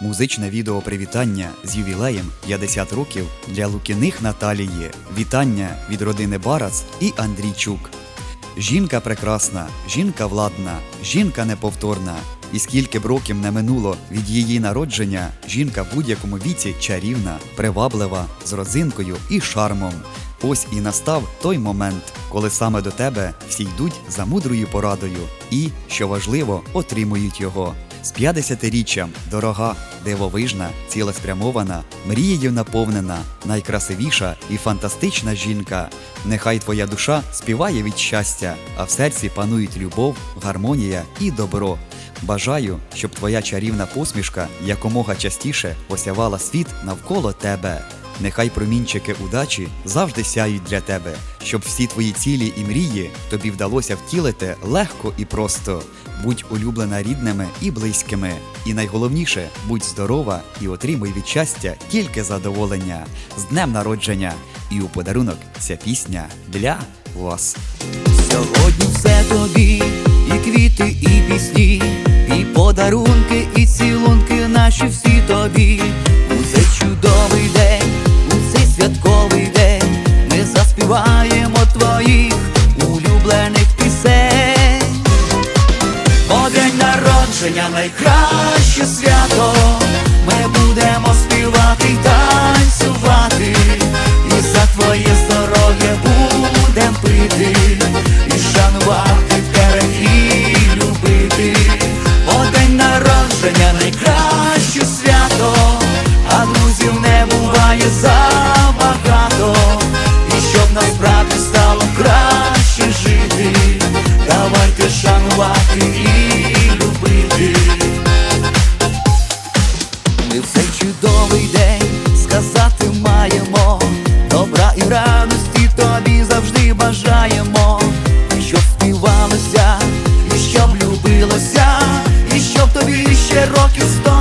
Музичне відео привітання з ювілеєм 50 років для Лукіних Наталії. Вітання від родини Барац і Андрійчук. Жінка прекрасна, жінка владна, жінка неповторна. І скільки б років не минуло від її народження, жінка в будь-якому віці чарівна, приваблива, з родзинкою і шармом. Ось і настав той момент, коли саме до тебе всі йдуть за мудрою порадою і, що важливо, отримують його. З 50-річчям дорога, дивовижна, цілеспрямована, мрією наповнена, найкрасивіша і фантастична жінка. Нехай твоя душа співає від щастя, а в серці панують любов, гармонія і добро. Бажаю, щоб твоя чарівна посмішка якомога частіше осявала світ навколо тебе. Нехай промінчики удачі завжди сяють для тебе, щоб всі твої цілі і мрії тобі вдалося втілити легко і просто. Будь улюблена рідними і близькими. І найголовніше, будь здорова і отримуй від щастя тільки задоволення з днем народження. І у подарунок ця пісня для вас. Сьогодні все тобі, і квіти, і пісні, і подарунки, і цілунки твоїх улюблених пісень. Бо день народження найкраще свято. Ми будемо співати й танцювати, і за твоє здоров'я будем пити, і шанувати тебе і любити. Бо день народження найкраще років сто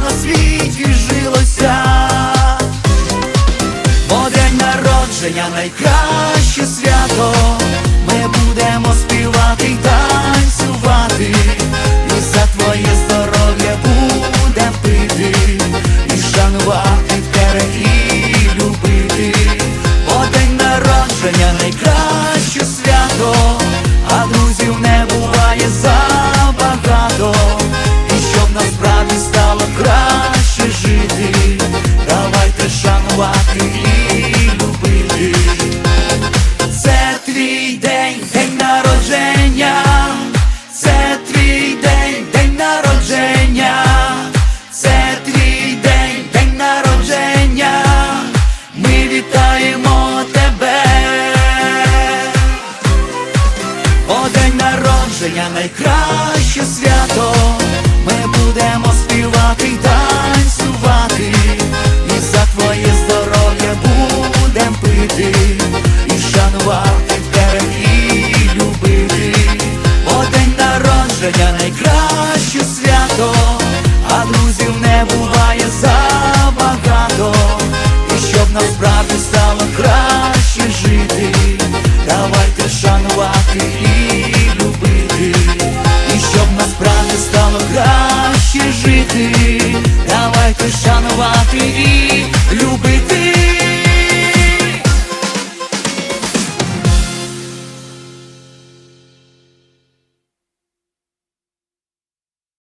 แค่ไหนครับ краще жити, давайте шанувати і любити.